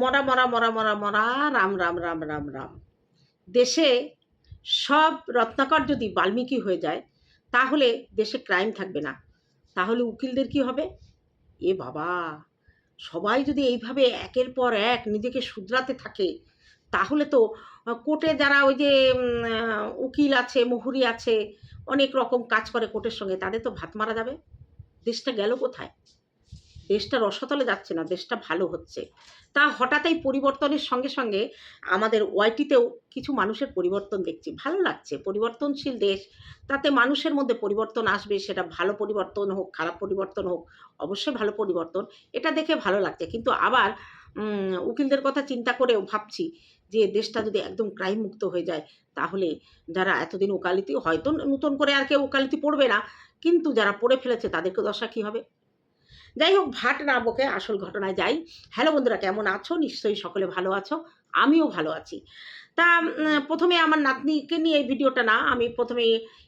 মরা মরা মরা মরা মরা, রাম রাম রাম রাম রাম। দেশে সব রত্নাকর যদি বাল্মীকি হয়ে যায়, তাহলে দেশে ক্রাইম থাকবে না। তাহলে উকিলদের কি হবে? এ বাবা, সবাই যদি এইভাবে একের পর এক নিজেকে শুধরাতে থাকে, তাহলে তো কোর্টে যারা ওই যে উকিল আছে, মুহুরি আছে, অনেক রকম কাজ করে কোর্টের সঙ্গে, তাদের তো ভাত মারা যাবে। দেশটা গেল কোথায়? দেশটা রসতলে যাচ্ছে না, দেশটা ভালো হচ্ছে। তা হঠাৎ এই পরিবর্তনের সঙ্গে সঙ্গে আমাদের ওয়াইটিতেও কিছু মানুষের পরিবর্তন দেখছি। ভালো লাগছে, পরিবর্তনশীল দেশ। তাতে মানুষের মধ্যে পরিবর্তন আসবে, সেটা ভালো পরিবর্তন হোক, খারাপ পরিবর্তন হোক, অবশ্যই ভালো পরিবর্তন। এটা দেখে ভালো লাগছে। কিন্তু আবার উকিলদের কথা চিন্তা করেও ভাবছি যে দেশটা যদি একদম ক্রাইম মুক্ত হয়ে যায়, তাহলে যারা এতদিন ওকালতি, হয়তো নতুন করে আর কেউ ওকালতি পড়বে না। কিন্তু যারা পড়ে ফেলেছে, তাদেরকে দশা কী হবে? যাই হোক ভাট না বকে আসল ঘটনায় যাই। হ্যালো বন্ধুরা, কেমন আছো? নিশ্চয়ই সকলে ভালো আছো। আমিও ভালো আছি। তা প্রথমে আমার নাতনিকে নিয়ে এই ভিডিওটা না, আমি প্রথমে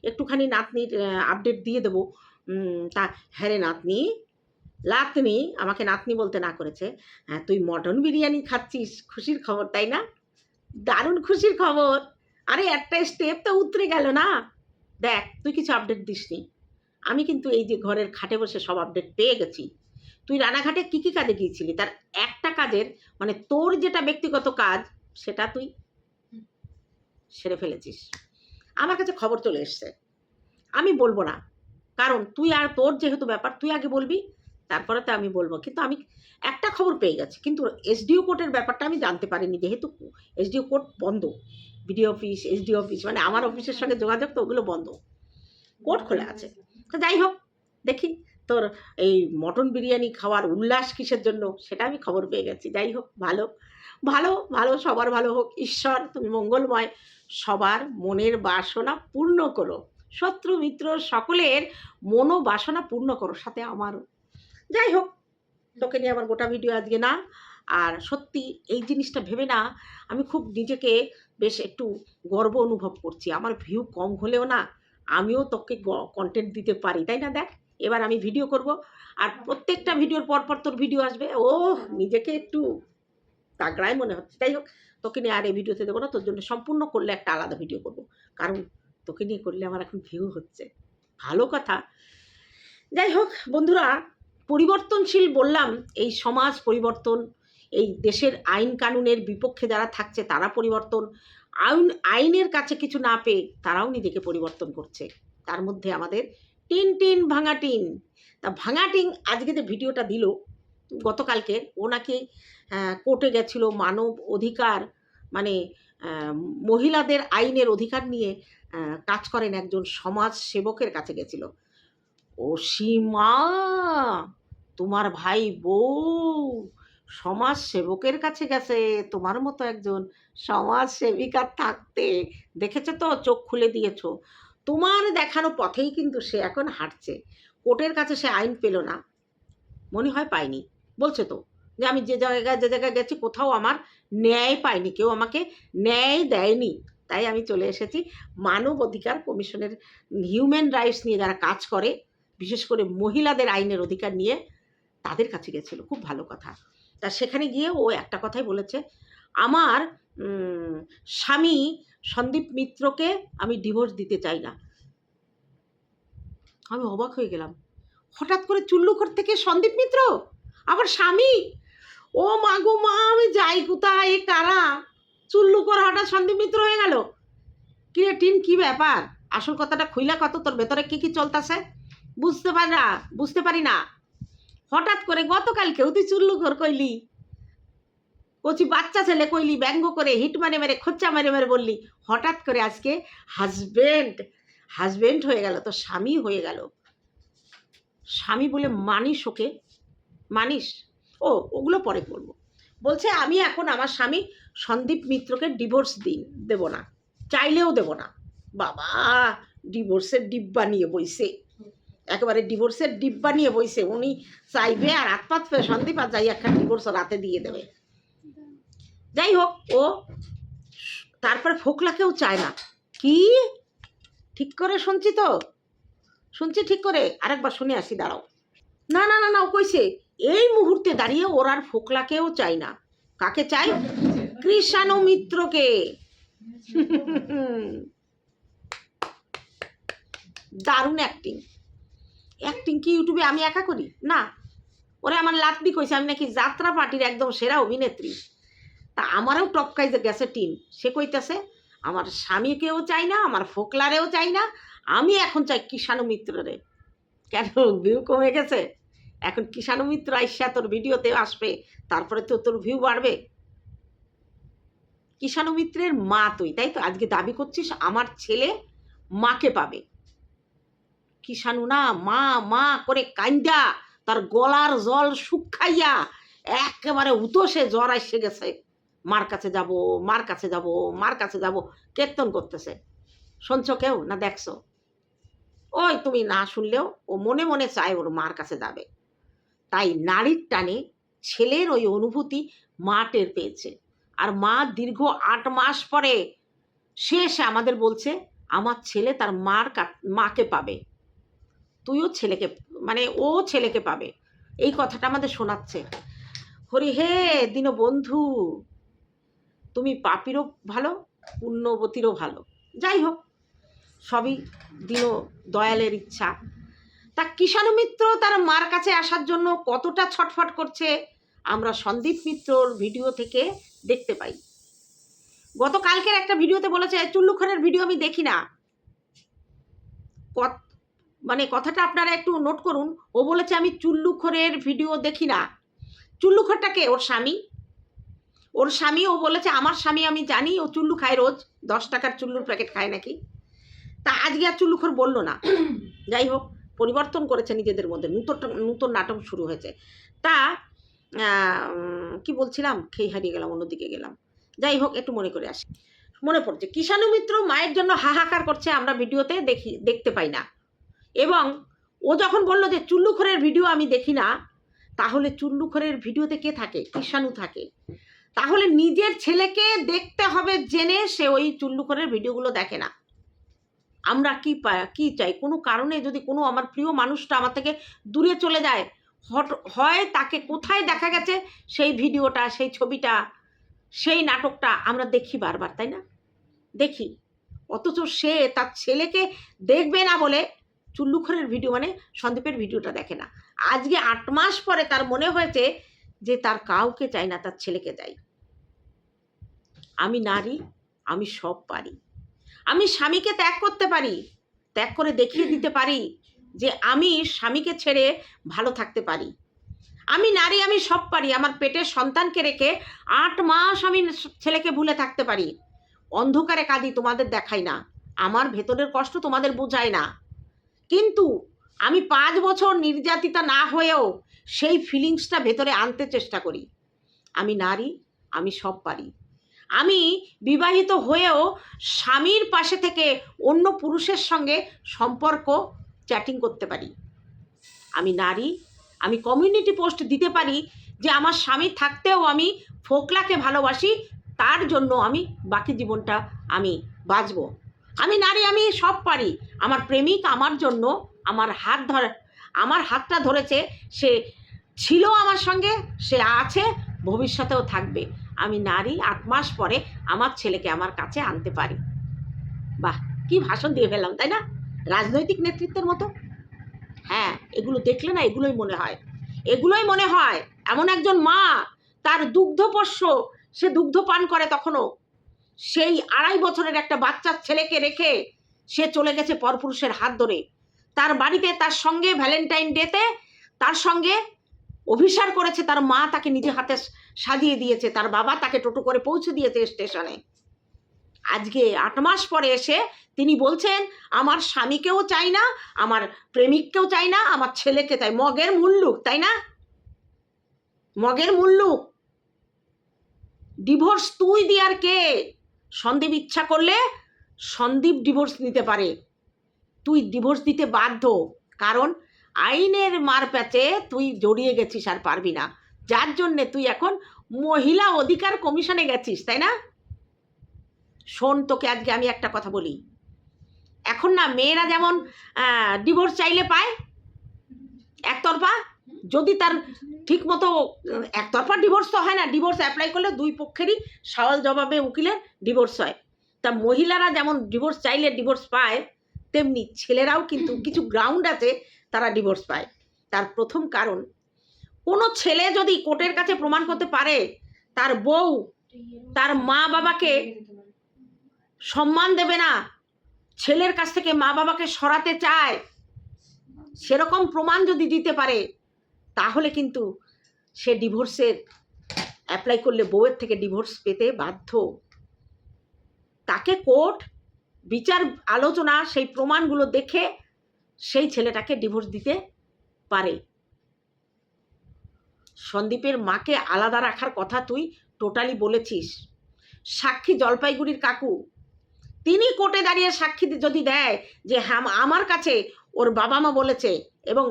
একটুখানি নাতনির আপডেট দিয়ে দেবো। তা হ্যাঁ রে নাতনি লাতনি আমাকে নাতনি বলতে না করেছে। হ্যাঁ তুই মটন বিরিয়ানি খাচ্ছিস, খুশির খবর, তাই না? দারুণ খুশির খবর। আরে, একটা স্টেপ তো উতরে গেল না। দেখ, তুই কিছু আপডেট দিসনি। আমি কিন্তু এই যে ঘরের খাটে বসে সব আপডেট পেয়ে গেছি। তুই রানাঘাটে কী কী কাজে গিয়েছিলি? তার একটা কাজের মানে তোর যেটা ব্যক্তিগত কাজ সেটা তুই সেরে ফেলেছিস। আমার কাছে খবর চলে এসছে। আমি বলব না। কারণ তুই আর তোর যেহেতু ব্যাপার তুই আগে বলবি তারপরে তো আমি বলব। কিন্তু আমি একটা খবর পেয়ে গেছি। কিন্তু এসডিও কোর্টের ব্যাপারটা আমি জানতে পারিনি। যেহেতু এসডিও কোর্ট বন্ধ বিডিও অফিস এসডিও অফিস মানে আমার অফিসের সঙ্গে যোগাযোগ তো ওগুলো বন্ধ। কোর্ট খোলা আছে। তো যাই হোক, দেখি তোর এই মটন বিরিয়ানি খাওয়ার উল্লাস কিসের জন্য সেটা আমি খবর পেয়ে গেছি। যাই হোক, ভালো ভালো ভালো, সবার ভালো হোক। ঈশ্বর, তুমি মঙ্গলময়। সবার মনের বাসনা পূর্ণ করো। শত্রু, মিত্র সকলের মনোবাসনা পূর্ণ করো সাথে আমারও যাই হোক, তোকে নিয়ে আমার গোটা ভিডিও আজকে না। আর সত্যি এই জিনিসটা ভেবে না, আমি খুব নিজেকে বেশ একটু গর্ব অনুভব করছি। আমার ভিউ কম হলেও না আমিও তোকে কন্টেন্ট দিতে পারি, তাই না? দেখ, এবার আমি ভিডিও করব। আর প্রত্যেকটা ভিডিওর পর পর তোর ভিডিও আসবে। ও নিজেকে একটু তাগড়াই মনে হচ্ছে। যাই হোক, তোকে নিয়ে আর এই ভিডিওতে দেবো না। তোর জন্য সম্পূর্ণ করলে একটা আলাদা ভিডিও করব। কারণ তোকে নিয়ে করলে আমার এখন ভিউ হচ্ছে। ভালো কথা। যাই হোক, বন্ধুরা, পরিবর্তনশীল বললাম, এই সমাজ পরিবর্তন, এই দেশের আইন কানুনের বিপক্ষে যারা থাকছে তারা পরিবর্তন। আইন, আইনের কাছে কিছু না পেয়ে তারাও নিজেকে পরিবর্তন করছে। তার মধ্যে আমাদের টিন টিন ভাঙা টিন তা ভাঙা টিন আজকে যে ভিডিওটা দিল, গতকালকে ও নাকি কোর্টে গেছিল মানব অধিকার মানে মহিলাদের আইনের অধিকার নিয়ে কাজ করেন একজন সমাজ সেবকের কাছে গেছিল। ও সীমা, তোমার ভাই বউ সমাজ সেবকের কাছে গেছে, তোমার মতো একজন সমাজ সেবিকা থাকতে। দেখেছ তো? চোখ খুলে দিয়েছ। তোমার দেখানো পথেই কিন্তু সে এখন হাঁটছে। কোর্টের কাছে সে আইন পেল না। মনে হয় পাইনি বলছে তো যে আমি যে জায়গায় যে জায়গায় গেছি কোথাও আমার ন্যায় পাইনি কেউ আমাকে ন্যায় দেয়নি। তাই আমি চলে এসেছি মানব অধিকার কমিশনের হিউম্যান রাইটস নিয়ে যারা কাজ করে, বিশেষ করে মহিলাদের আইনের অধিকার নিয়ে তাদের কাছে গেছিল। খুব ভালো কথা। তা সেখানে গিয়ে ও একটা কথাই বলেছে, আমার স্বামী সন্দীপ মিত্রকে আমি ডিভোর্স দিতে চাই না। আমি অবাক হয়ে গেলাম। হঠাৎ করে চুল্লুঘর থেকে, সন্দীপ মিত্র আবার স্বামী? ও মা গো মা, আমি যাই কোথায়? এ কারা? চুল্লুকর হঠাৎ সন্দীপ মিত্র হয়ে গেল। কি রে টিন কি ব্যাপার? আসল কথাটা খুইলা কত? তোর ভেতরে কি কি চলতেছে? বুঝতে পারি না বুঝতে পারি না। হঠাৎ করে গতকালকেও তুই চুল্লু ঘর কইলি। কচি বাচ্চা ছেলে কইলি, ব্যঙ্গ করে হিট মারে মেরে, খোচ্চা মেরে মেরে বললি। হঠাৎ করে আজকে হাজবেন্ড হাজবেন্ড হয়ে গেল তো স্বামী হয়ে গেল। স্বামী বলে মানিস ওকে? মানিস? ও, ওগুলো পরে করব বলছে, আমি এখন আমার স্বামী সন্দীপ মিত্রকে ডিভোর্স দিন, দেব না। চাইলেও দেব না। বাবা ডিভোর্সের ডিব্বা নিয়ে বইছে। একেবারে ডিভোর্সের ডিব্বা নিয়ে বইছে। উনি চাইবে আর হাত পেয়ে সন্দীপ আর যাই একটা ডিভোর্স রাতে দিয়ে দেবে। যাই হোক, ও তারপরে ফোকলাকেও চায় না। কি? ঠিক করে শুনছি তো? শুনছি ঠিক করে। আরেকবার শুনে আসি, দাঁড়াও। না না না না, ও কইছে, এই মুহূর্তে দাঁড়িয়ে ওর আর ফোকলাকেও চাই না। কাকে চাই কৃষাণু মিত্রকে। দারুণ অ্যাক্টিং অ্যাক্টিং কি ইউটিউবে আমি একা করি? না। ওরে আমার লাতনি কইছে, আমি নাকি যাত্রা পার্টির একদম সেরা অভিনেত্রী। তা আমারও টপকাই গেছে টিম সে কইতেছে, আমার স্বামীকেও চাই না, আমার ফোকলারেও চাই না, আমি এখন চাই কিষাণু মিত্ররে কেন? ভিউ কমে গেছে। এখন কিষাণু মিত্র আইসা তোর ভিডিওতে আসবে, তারপরে তো তোর ভিউ বাড়বে। কিষাণু মিত্রের মা তুই, তাই তো? আজকে দাবি করছিস, আমার ছেলে মাকে পাবে। কিষাণু না, মা মা করে কান্দা তার গলার জল শুকাইয়া একেবারে উতসে জ্বর এসে গেছে। মার কাছে যাব, মার কাছে যাব, মার কাছে যাব, কীর্তন করতেছে। শুনছো কেউ না দেখছ? ওই তুমি না শুনলেও ও মনে মনে চায় ওর মার কাছে যাবে। তাই নারীর টানে ছেলের ওই অনুভূতি মা টের পেয়েছে। আর মা দীর্ঘ আট মাস পরে শেষে আমাদের বলছে, আমার ছেলে তার মার মাকে পাবে। তুইও ছেলেকে মানে ও ছেলেকে পাবে। এই কথাটা আমাদের শোনাচ্ছে। হরি হে, দীনবন্ধু, তুমি পাপিরও ভালো, পুণ্যবতীরও ভালো। যাই হোক, সবই দীন দয়ালের ইচ্ছা। তা কিষাণু মিত্র তার মার কাছে আসার জন্য কতটা ছটফট করছে, আমরা সন্দীপ মিত্রর ভিডিও থেকে দেখতে পাই। গতকালকের একটা ভিডিওতে বলেছে, চুল্লু খানের ভিডিও আমি দেখি না। মানে কথাটা আপনারা একটু নোট করুন। ও বলেছে, আমি চুল্লুখরের ভিডিও দেখি না। চুল্লুখরটাকে? ওর স্বামী? ওর স্বামী, ও বলেছে, আমার স্বামী আমি জানি, ও চুল্লু খায় রোজ। দশ টাকার চুল্লুর প্যাকেট খায় নাকি? তা আজকে আর চুল্লুখর বলল না। যাই হোক, পরিবর্তন করেছে নিজেদের মধ্যে। নূতন নূতন নাটক শুরু হয়েছে। তা কি বলছিলাম? খেয়ে হারিয়ে গেলাম অন্যদিকে গেলাম। যাই হোক, একটু মনে করে আসি। মনে পড়ছে, কিষাণু মিত্র মায়ের জন্য হাহাকার করছে, আমরা ভিডিওতে দেখি, দেখতে পাই না। এবং ও যখন বলল যে চুল্লুখরের ভিডিও আমি দেখি না, তাহলে চুল্লুখরের ভিডিওতে কে থাকে? কিষাণু থাকে। তাহলে নিজের ছেলেকে দেখতে হবে জেনে সে ওই চুল্লুখরের ভিডিওগুলো দেখে না। আমরা কি কি চাই? কোনো কারণে যদি কোনো আমার প্রিয় মানুষটা আমার থেকে দূরে চলে যায়, হট, হয় তাকে কোথায় দেখা গেছে? সেই ভিডিওটা সেই ছবিটা, সেই নাটকটা আমরা দেখি বারবার, তাই না? দেখি। অথচ সে তার ছেলেকে দেখবে না বলে চুল্লুখরের ভিডিও মানে সন্দীপের ভিডিওটা দেখে না। আজকে আট মাস পরে তার মনে হয়েছে যে তার কাউকে চাই না, তার ছেলেকে চাই। আমি নারী, আমি সব পারি। আমি স্বামীকে ত্যাগ করতে পারি, ত্যাগ করে দেখিয়ে দিতে পারি যে আমি স্বামীকে ছেড়ে ভালো থাকতে পারি। আমি নারী, আমি সব পারি। আমার পেটের সন্তানকে রেখে আট মাস আমি ছেলেকে ভুলে থাকতে পারি। অন্ধকারে কাঁদি তোমাদের দেখাই না। আমার ভেতরের কষ্ট তোমাদের বোঝায় না। কিন্তু আমি পাঁচ বছর নির্যাতিতা না হয়েও সেই ফিলিংসটা ভেতরে আনতে চেষ্টা করি। আমি নারী, আমি সব পারি। আমি বিবাহিত হয়েও স্বামীর পাশে থেকে অন্য পুরুষের সঙ্গে সম্পর্ক চ্যাটিং করতে পারি। আমি নারী, আমি কমিউনিটি পোস্ট দিতে পারি যে আমার স্বামী থাকতেও আমি ফোকলাকে ভালোবাসি, তার জন্য আমি বাকি জীবনটা আমি বাঁচব। আমি নারী, আমি সব পারি। আমার প্রেমিক আমার জন্য আমার হাত ধরে, আমার হাতটা ধরেছে, সে ছিল আমার সঙ্গে, সে আছে, ভবিষ্যতেও থাকবে। আমি নারী, আট মাস পরে আমার ছেলেকে আমার কাছে আনতে পারি। বাহ, কি ভাষণ দিয়ে ফেললাম, তাই না? রাজনৈতিক নেতৃত্বের মতো। হ্যাঁ এগুলো দেখলে না এগুলোই মনে হয়। এগুলোই মনে হয়, এমন একজন মা, তার দুগ্ধপোষ্য সে দুগ্ধ পান করে তখনও। সেই আড়াই বছরের একটা বাচ্চার ছেলেকে রেখে সে চলে গেছে পরপুরুষের হাত ধরে। তার বাড়িতে তার সঙ্গে ভ্যালেন্টাইন ডেতে তার সঙ্গে অভিসার করেছে, তার মা তাকে নিজে হাতে সাজিয়ে দিয়েছে, তার বাবা তাকে টোটো করে পৌঁছে দিয়েছে স্টেশনে। আজকে আট মাস পরে এসে তিনি বলছেন, আমার স্বামীকেও চাই না, আমার প্রেমিককেও চাই না, আমার ছেলেকে চাই। মগের মুল্লুক, তাই না? মগের মুল্লুক। ডিভোর্স তুই দিয়ার কে? সন্দীপ ইচ্ছা করলে সন্দীপ ডিভোর্স নিতে পারে। তুই ডিভোর্স দিতে বাধ্য। কারণ আইনের মার প্যাচে তুই জড়িয়ে গেছিস আর পারবি না। যার জন্যে তুই এখন মহিলা অধিকার কমিশনে গেছিস, তাই না? শোন তোকে আজকে আমি একটা কথা বলি। এখন না মেয়েরা যেমন ডিভোর্স চাইলে পায়, একতরফা যদি তার ঠিক মতো একতরফা ডিভোর্স তো হয় না ডিভোর্স অ্যাপ্লাই করলে দুই পক্ষেরই সওয়াল জবাবে উকিলের ডিভোর্স হয়। তা মহিলারা যেমন ডিভোর্স চাইলে ডিভোর্স পায় তেমনি ছেলেরাও কিন্তু কিছু গ্রাউন্ড আছে তারা ডিভোর্স পায়। তার প্রথম কারণ কোনো ছেলে যদি কোর্টের কাছে প্রমাণ করতে পারে তার বউ তার মা বাবাকে সম্মান দেবে না ছেলের কাছ থেকে মা বাবাকে সরাতে চায় সেরকম প্রমাণ যদি দিতে পারে তাহলে কিন্তু সে ডিভোর্সের অ্যাপ্লাই করলে বউয়ের থেকে ডিভোর্স পেতে বাধ্য। তাকে কোর্ট, বিচার আলোচনা, সেই প্রমাণগুলো দেখে সেই ছেলেটাকে ডিভোর্স দিতে পারে। সন্দীপের মাকে আলাদা রাখার কথা তুই টোটালি বলেছিস। সাক্ষী জলপাইগুড়ির কাকু, তিনি কোর্টে দাঁড়িয়ে সাক্ষী যদি দেয় যে হ্যাঁ আমার কাছে ওর বাবা মা বলেছে এবং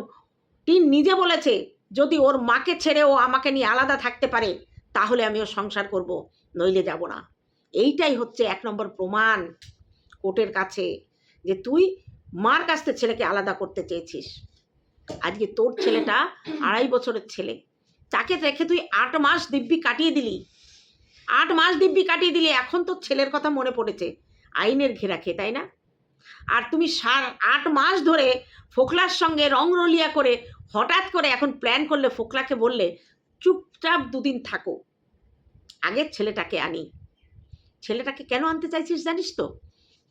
তিনি নিজে বলেছে যদি ওর মাকে ছেড়ে ও আমাকে নিয়ে আলাদা থাকতে পারে, তাহলে আমি ওর সংসার করব, নইলে যাব না। এইটাই হচ্ছে এক নম্বর প্রমাণ কোর্টের কাছে যে তুই মার কাছ থেকে ছেলেকে আলাদা করতে চেয়েছিস। আজকে তোর ছেলেটা আড়াই বছরের ছেলে। তাকে রেখে তুই আট মাস দিব্যি কাটিয়ে দিলি। আট মাস দিব্যি কাটিয়ে দিলি, এখন তোর ছেলের কথা মনে পড়েছে। আইনের ঘেরা খেয়ে, তাই না? আর তুমি সার আট মাস ধরে ফোকলার সঙ্গে রং রলিয়া করে হঠাৎ করে এখন প্ল্যান করলে ফোকলাকে বললে, চুপচাপ দুদিন থাকো। আগের ছেলেটাকে আনি। ছেলেটাকে কেন আনতে চাইছিস জানিস তো?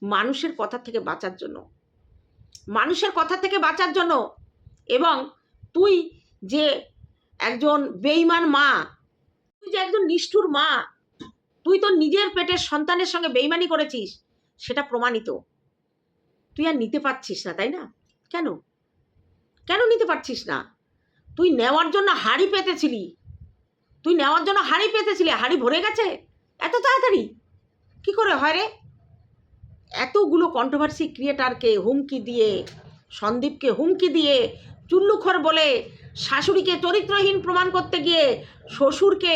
মানুষের কথা থেকে বাঁচার জন্য। মানুষের কথা থেকে বাঁচার জন্য। এবং তুই যে একজন বেইমান মা, তুই যে একজন নিষ্ঠুর মা, তুই তো নিজের পেটের সন্তানের সঙ্গে বেইমানি করেছিস, সেটা প্রমাণিত। তুই আর নিতে পারছিস না, তাই না? কেন? কেন নিতে পারছিস না? তুই নেওয়ার জন্য হাড়ি পেতেছিলি। তুই নেওয়ার জন্য হাড়ি পেতেছিলি, হাড়ি ভরে গেছে? এত তাড়াতাড়ি? কি করে হয় রে? এতগুলো কন্ট্রোভার্সি ক্রিয়েটারকে হুমকি দিয়ে, সন্দীপকে হুমকি দিয়ে, চুল্লুখর বলে শাশুড়িকে চরিত্রহীন প্রমাণ করতে গিয়ে শ্বশুরকে,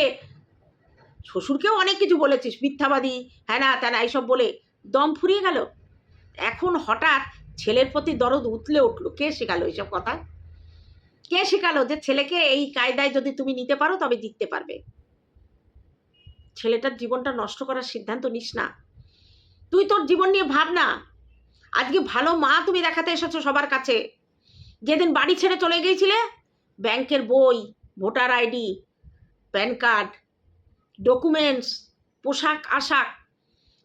শ্বশুরকেও অনেক কিছু বলেছিস, মিথ্যাবাদী হ্যাঁ না ত্যানা, এইসব বলে দম ফুরিয়ে গেল। এখন হঠাৎ ছেলের প্রতি দরদ উতলে উঠল। কে শেখালো এইসব কথা? কে শেখালো যে ছেলেকে এই কায়দায় যদি তুমি নিতে পারো, তবে জিততে পারবে? ছেলেটার জীবনটা নষ্ট করার সিদ্ধান্ত নিস না। তুই তোর জীবন নিয়ে ভাব না। আজকে ভালো মা তুমি দেখাতে এসেছ সবার কাছে। যেদিন বাড়ি ছেড়ে চলে গিয়েছিলে, ব্যাংকের বই, voter ID, PAN card, documents, পোশাক আশাক,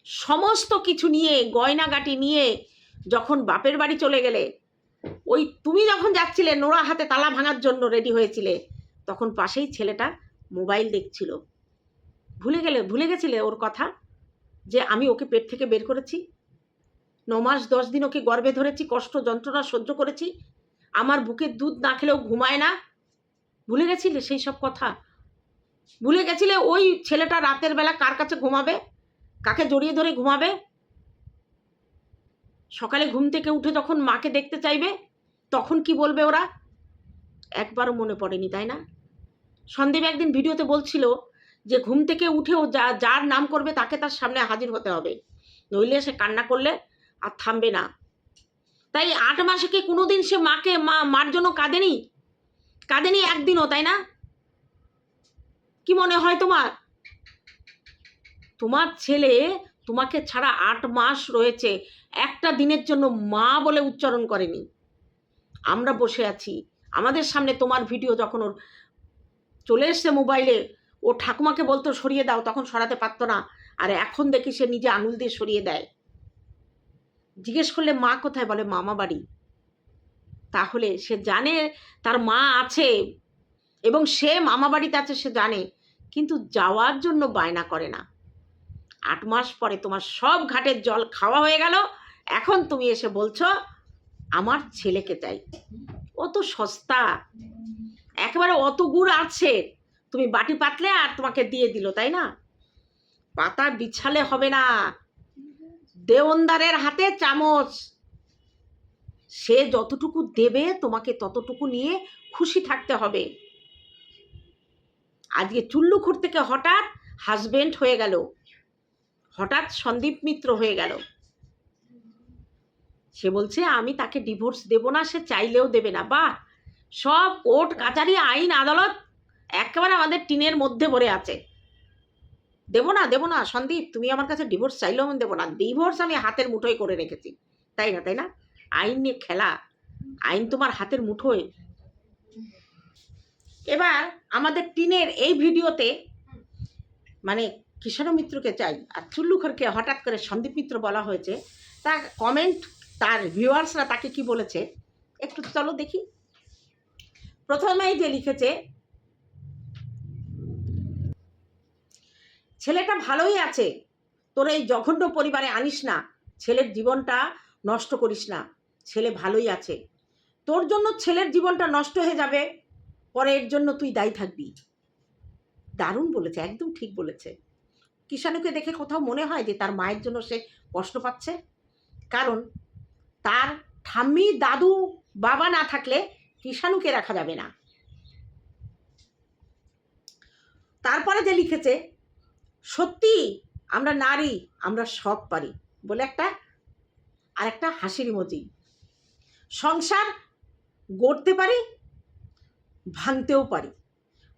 সমস্ত কিছু নিয়ে, গয়নাগাটি নিয়ে যখন বাপের বাড়ি চলে গেলে, ওই তুমি যখন যাচ্ছিলে নোড়া হাতে তালা ভাঙার জন্য রেডি হয়েছিলে, তখন পাশেই ছেলেটা মোবাইল দেখছিল। ভুলে গেলে, ভুলে গেছিলে ওর কথা? যে আমি ওকে পেট থেকে বের করেছি? ন মাস দশ দিন ওকে গর্বে ধরেছি, কষ্ট যন্ত্রণা সহ্য করেছি, আমার বুকের দুধ না খেলেও ঘুমায় না? ভুলে গেছিলে সেই সব কথা? ভুলে গেছিলে ওই ছেলেটা রাতের বেলা কার কাছে ঘুমাবে? কাকে জড়িয়ে ধরে ঘুমাবে? সকালে ঘুম থেকে উঠে যখন মাকে দেখতে চাইবে, তখন কি বলবে ওরা? একবারও মনে পড়েনি, তাই না? সন্দীপ একদিন ভিডিওতে বলছিল যে, ঘুম থেকে উঠেও যা, যার নাম করবে তাকে তার সামনে হাজির হতে হবে। নইলে সে কান্না করলে আর থামবে না। তাই আট মাসে কি কোনোদিন সে মাকে, মা, মার জন্য কাঁদেনি? কাঁদেনি একদিনও, তাই না? কি মনে হয় তোমার? তোমার ছেলে তোমাকে ছাড়া আট মাস রয়েছে। একটা দিনের জন্য মা বলে উচ্চারণ করেনি। আমরা বসে আছি। আমাদের সামনে তোমার ভিডিও যখন ওর চলে এসছে মোবাইলে, ও ঠাকুমাকে বলতো, সরিয়ে দাও। তখন সরাতে পারতো না। আর এখন দেখি সে নিজে আঙুল দিয়ে সরিয়ে দেয়। জিজ্ঞেস করলে মা কোথায়? বলে, মামা বাড়ি। তাহলে সে জানে তার মা আছে এবং সে মামা বাড়িতে আছে সে জানে। কিন্তু যাওয়ার জন্য বায়না করে না। আট মাস পরে তোমার সব ঘাটের জল খাওয়া হয়ে গেল। এখন তুমি এসে বলছো, আমার ছেলেকে চাই। ও তো সস্তা। একেবারে অত গুড় আছে। তুমি বাটি পাতলে আর তোমাকে দিয়ে দিল, তাই না? পাতা বিছালে হবে না। দেওনদারের হাতে চামচ। সে যতটুকু দেবে, তোমাকে ততটুকু নিয়ে খুশি থাকতে হবে। আজকে চুল্লুখুর থেকে হঠাৎ হাজবেন্ড হয়ে গেল। হঠাৎ সন্দীপ মিত্র হয়ে গেল। সে বলছে, আমি তাকে ডিভোর্স দেব না, সে চাইলেও দেবে না। বাহ! সব কোর্ট, কাচারি, আইন, আদালত একেবারে আমাদের টিনের মধ্যে ভরে আছে। দেবো না দেবো না, সন্দীপ, তুমি আমার কাছে ডিভোর্স চাইলেও আমি দেবো না। ডিভোর্স আমি হাতের মুঠোয় করে রেখেছি। তাই না তাই না? আইন নিয়ে খেলা। আইন তোমার হাতের মুঠোয়। এবার আমাদের টিনের এই ভিডিওতে মানে কিষাণ মিত্রকে চাই। আর চুল্লুখরকে হঠাৎ করে সন্দীপ মিত্র বলা হয়েছে তার কমেন্ট তার ভিউয়ার্সরা তাকে কি বলেছে? একটু চলো দেখি। প্রথমেই যে লিখেছে, ছেলেটা ভালোই আছে, তোর এই জঘন্য পরিবারে আনিস না, ছেলের জীবনটা নষ্ট করিস না, ছেলে ভালোই আছে। তোর জন্য ছেলের জীবনটা নষ্ট হয়ে যাবে, পরে এর জন্য তুই দায়ী থাকবি। দারুণ বলেছে, একদম ঠিক বলেছে। কিষাণুকে দেখে কোথাও মনে হয় যে তার মায়ের জন্য সে কষ্ট পাচ্ছে? কারণ তার ঠাম্মি, দাদু, বাবা না থাকলে কিষাণুকে রাখা যাবে না। তারপরে যে লিখেছে, সত্যি আমরা নারী, আমরা সব পারি বলে একটা আর একটা হাসির মতি সংসার গড়তে পারি, ভাঙতেও পারি।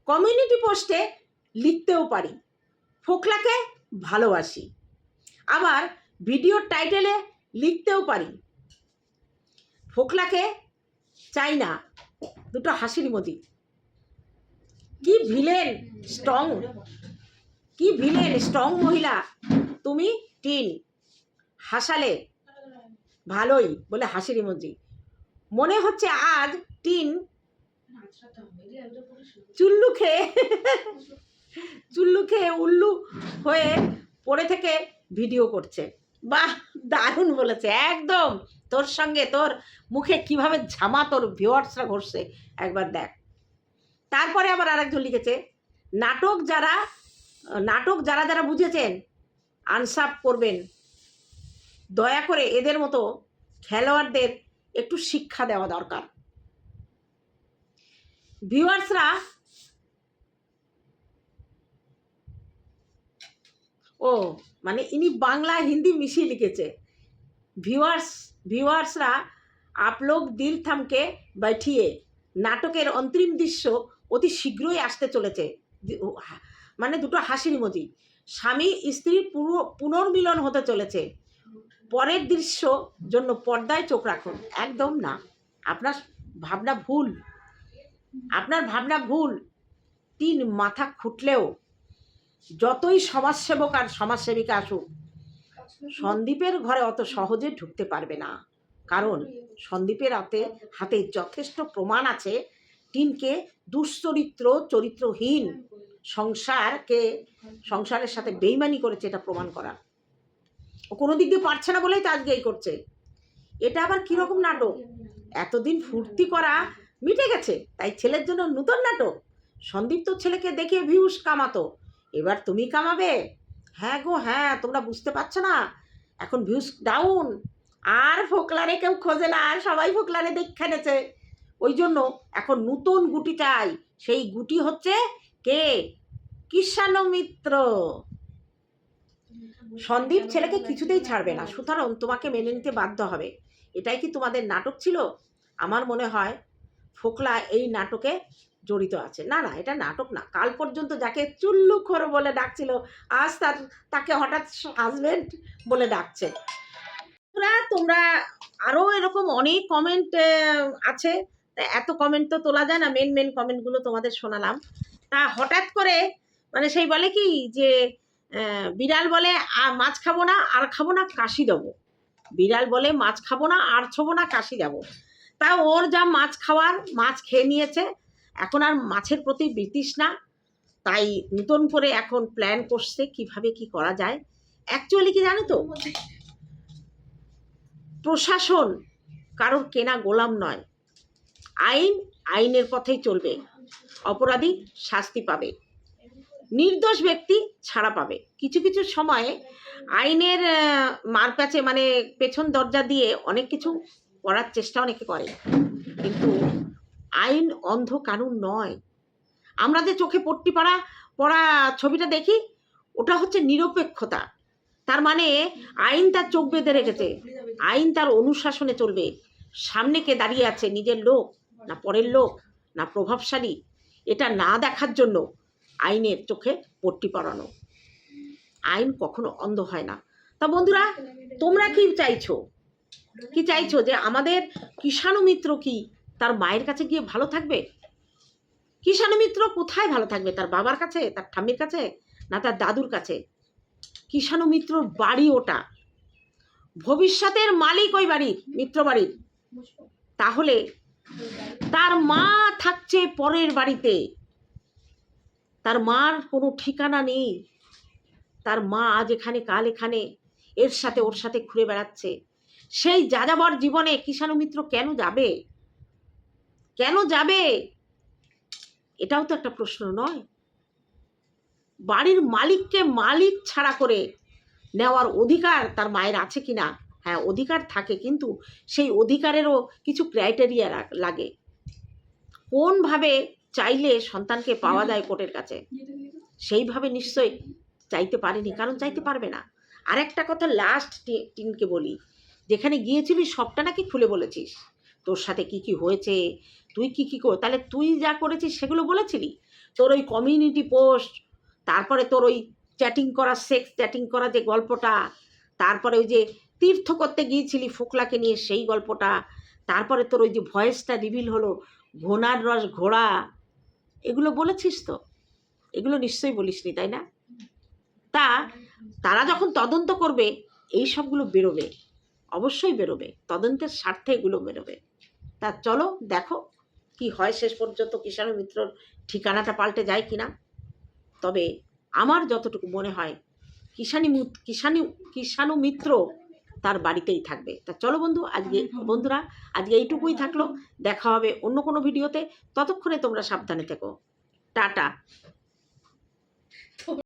কমিউনিটি পোস্টে লিখতেও পারি। ফোকলাকে ভালোবাসি। আবার ভিডিওর টাইটেলে লিখতেও পারি। ফোকলাকে চাই না, দুটো হাসির মতি। কি ভিলেন স্ট্রং, কি ভিলেন স্ট্রং মহিলা, তুমি টিন, হাসালে ভালোই বলে হাসির ইমোজি মনে হচ্ছে আজ টিন চুল্লু খেয়ে চুল্লু খেয়ে উল্লু হয়ে পড়ে থেকে ভিডিও করছে। বাহ, দারুণ বলেছে, একদম। তোর সঙ্গে তোর মুখে কীভাবে ঝামা তোর ভিওয়ার্সরা ঘষছে, একবার দেখ। তারপরে আবার আরেকজন লিখেছে, নাটক যারা নাটক যারা যারা বুঝেছেন, আনসাপ করবেন। দয়া করে এদের মতো খেলোয়াড়দের একটু শিক্ষা দেওয়া দরকার। ভিউয়ার্সরা ও মানে ইনি বাংলা, হিন্দি মিশিয়ে লিখেছে। ভিউয়ার্স, ভিউয়ার্সরা আপলোক দিল থামকে বাইঠিয়ে নাটকের অন্তিম দৃশ্য অতি শীঘ্রই আসতে চলেছে। মানে দুটো হাসির মতি স্বামী স্ত্রীর পুনর্মিলন হতে চলেছে। পরের দৃশ্য জন্য পর্দায় চোখ রাখুন। একদম না। আপনার ভাবনা ভুল। আপনার ভাবনা ভুল। তিন মাথা খুঁটলেও যতই সমাজসেবক আর সমাজসেবিকা আসুক, সন্দীপের ঘরে অত সহজে ঢুকতে পারবে না। কারণ সন্দীপের হাতে হাতে যথেষ্ট প্রমাণ আছে। টিনকে দুশ্চরিত্র, চরিত্রহীন সংসারকে, সংসারের সাথে বেইমানি করেছে এটা প্রমাণ করা। ও কোনো দিক দিয়ে পারছে না বলেই তো আজকে এই করছে। এটা আবার কীরকম নাটক? এতদিন ফুর্তি করা মিটে গেছে, তাই ছেলের জন্য নূতন নাটক। সন্দীপ তো ছেলেকে দেখে ভিউস কামাতো। এবার তুমি কামাবে? হ্যাঁ গো হ্যাঁ তোমরা বুঝতে পারছ না? এখন ভিউস ডাউন আর ফোকলারে কেউ খোঁজে না, আর সবাই ফোকলারে দেখে নেছে। ওই জন্য এখন নতুন গুটি চাই। সেই গুটি হচ্ছে কে? কিষাণ মিত্র। সন্দীপ ছেলেকে কিছুতেই ছাড়বে না। সুতরাং তোমাকে মেনে নিতে বাধ্য হবে। এটাই কি তোমাদের নাটক ছিল? আমার মনে হয় ফোকলা এই নাটকে জড়িত আছে। না না, এটা নাটক না। কাল পর্যন্ত যাকে চুল্লুখোর বলে ডাকছিল, আজ তার, তাকে হঠাৎ হাজবেন্ড বলে ডাকছে। তোমরা তোমরা আরও এরকম অনেক কমেন্ট আছে। এত কমেন্ট তো তোলা যায় না। মেন মেন কমেন্টগুলো তোমাদের শোনালাম। তা হঠাৎ করে মানে সেই বলে কি যে বিড়াল বলে, "আ- মাছ খাব না, আর খাব না, কাশি দেবো। বিড়াল বলে, মাছ খাব না, আর ছোবো না, কাশি দেবো। তা ওর যা মাছ খাওয়ার, মাছ খেয়ে নিয়েছে। এখন আর মাছের প্রতি বিতৃষ্ণা তাই নতুন করে এখন প্ল্যান করছে কীভাবে কি করা যায়। অ্যাকচুয়ালি কি জানো তো? প্রশাসন কারোর কেনা গোলাম নয়। আইন আইনের পথেই চলবে। অপরাধী শাস্তি পাবে। নির্দোষ ব্যক্তি ছাড়া পাবে। কিছু কিছু সময়ে আইনের আহ, মারপ্যাচে মানে পেছন দরজা দিয়ে অনেক কিছু করার চেষ্টা অনেকে করে। কিন্তু আইন অন্ধ কানুন নয়। আমরা যে চোখে পট্টি পড়া পড়া ছবিটা দেখি, ওটা হচ্ছে নিরপেক্ষতা। তার মানে আইন তার চোখ বেঁধে রেখেছে। আইন তার অনুশাসনে চলবে। সামনে কে দাঁড়িয়ে আছে? নিজের লোক, না পরের লোক, না প্রভাবশালী? এটা না দেখার জন্য আইনের চোখে পট্টি পরানো। আইন কখনো অন্ধ হয় না। তা বন্ধুরা, তোমরা কি চাইছো? কি চাইছো যে আমাদের কিষাণু মিত্র কি তার মায়ের কাছে গিয়ে ভালো থাকবে? কিষাণু মিত্র কোথায় ভালো থাকবে? তার বাবার কাছে? তার ঠাম্মির কাছে? না তার দাদুর কাছে? কিষাণু মিত্রর বাড়ি ওটা। ভবিষ্যতের মালিক ওই বাড়ির, মিত্র বাড়ির। তাহলে তার মা থাকছে পরের বাড়িতে। তার মার কোনো ঠিকানা নেই। তার মা আজ এখানে, কাল এখানে, এর সাথে ওর সাথে ঘুরে বেড়াচ্ছে। সেই যাযাবর জীবনে কিষাণু মিত্র কেন যাবে? কেন যাবে? এটাও তো একটা প্রশ্ন নয়। বাড়ির মালিককে মালিক ছাড়া করে নেওয়ার অধিকার তার মায়ের আছে কি না হ্যাঁ অধিকার থাকে, কিন্তু সেই অধিকারেরও কিছু ক্রাইটেরিয়া লাগে। কোনভাবে চাইলে সন্তানকে পাওয়া যায় কোর্টের কাছে? সেইভাবে নিশ্চয়ই চাইতে পারেনি, কারণ চাইতে পারবে না। আর একটা কথা লাস্ট টিনকে বলি। যেখানে গিয়েছিলি সবটা নাকি খুলে বলেছিস? তোর সাথে কি কি হয়েছে? তুই কি কি কর, তাহলে তুই যা করেছিস সেগুলো বলেছিলি? তোর ওই কমিউনিটি পোস্ট তারপরে তোর ওই চ্যাটিং করা সেক্স চ্যাটিং করা যে গল্পটা, তারপরে ওই যে তীর্থ করতে গিয়েছিলি ফোকলাকে নিয়ে সেই গল্পটা, তারপরে তোর ওই যে ভয়েসটা রিভিল হলো, ঘোনার রস ঘোড়া, এগুলো বলেছিস তো? এগুলো নিশ্চয়ই বলিসনি, তাই না? তা তারা যখন তদন্ত করবে, এই সবগুলো বেরোবে, অবশ্যই বেরোবে, তদন্তের স্বার্থে এগুলো বেরোবে। তা চলো, দেখো। কি হয় শেষ পর্যন্ত কিষাণু মিত্রর ঠিকানাটা পাল্টে যায় কিনা? তবে আমার যতটুকু মনে হয় কিষাণী মুত- কিষাণী কিষাণু মিত্র তার বাড়িতেই থাকবে। তা চলো বন্ধু আজকে বন্ধুরা আজকে এইটুকুই থাকল। দেখা হবে অন্য কোনো ভিডিওতে। ততক্ষণে তোমরা সাবধানে থেকো। টাটা।